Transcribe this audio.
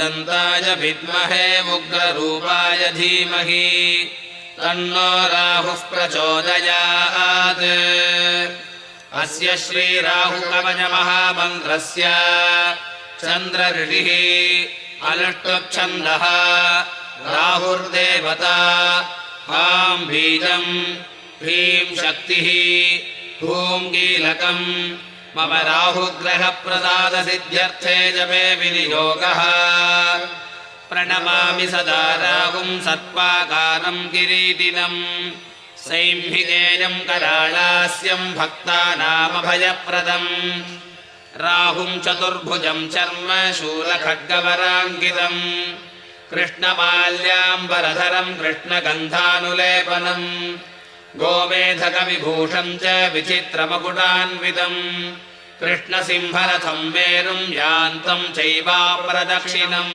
वक्रतुण्डमहाकायस्तुदन्ताय विद्महे उग्ररूपाय धीमहि। तन्नो राहुः प्रचोदयात्। अस्य श्रीराहुकवचमहामन्त्रस्य चन्द्रऋषिः अलष्टुच्छन्दः राहुर्देवता हां बीजम् ह्रीं शक्तिः हूं कीलकम् मम राहुग्रहप्रसादसिद्ध्यर्थे जपे विनियोगः। प्रणमामि सदा राहुं सत्त्वाकारम् किरीटिनम् सैंहिकेयम् कराळास्यम् भक्तानामभयप्रदम्। राहुम् चतुर्भुजम् चर्म शूलखड्गवराङ्कितम् कृष्णमाल्याम्बरधरम् कृष्णगन्धानुलेपनम् गोमेधकविभूषम् च विचित्रमकुटान्वितम् कृष्णसिंहरथम् मेरुम् यान्तम् चैवाप्रदक्षिणम्